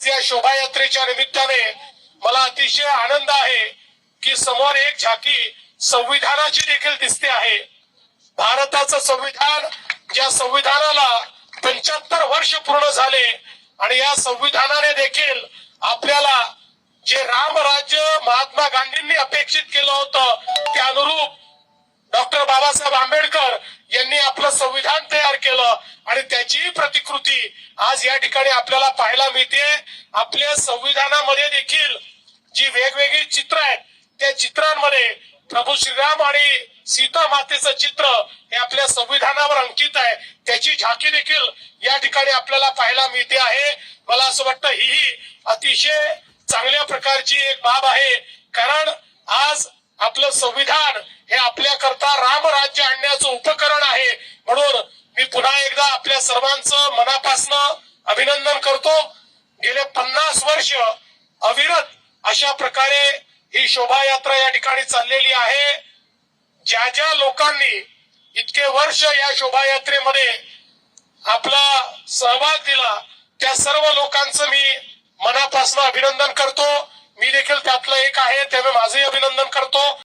या शोभायात्रेच्या निमित्ताने मला अतिशय आनंद आहे की समोर एक झाकी संविधानाची देखील दिसते आहे. भारताचं संविधान ज्या संविधानाला पंच्याहत्तर वर्ष पूर्ण झाले आणि या संविधानाने देखील आपल्याला जे राम राज्य महात्मा गांधींनी अपेक्षित केलं होतं त्या अनुरूप डॉक्टर बाबासाहेब आंबेडकर यांनी आपलं संविधान तयार आणि त्याची प्रतिकृती आज या ठिकाणी आपल्याला पाहायला मिळते. आपल्या संविधानामध्ये देखील जी वेगवेगळी चित्र आहेत त्या चित्रांमध्ये प्रभू श्रीराम आणि सीता मातेचं चित्र हे आपल्या संविधानावर अंकित आहे. त्याची झाकी देखील या ठिकाणी आपल्याला पाहायला मिळते आहे. मला असं वाटतं ही ही अतिशय चांगल्या प्रकारची एक बाब आहे. कारण आज आपलं संविधान हे आपल्याकरता रामराज्य आपल्या सर्वांचं मनापासनं अभिनंदन करतो. गेले पन्नास वर्ष अविरत अशा प्रकारे ही शोभायात्रा या ठिकाणी चाललेली आहे. ज्या ज्या लोकांनी इतके वर्ष या शोभायात्रेमध्ये आपला सहभाग दिला त्या सर्व लोकांचं मी मनापासून अभिनंदन करतो. मी देखील त्यातलं एक आहे त्यामुळे माझंही अभिनंदन करतो.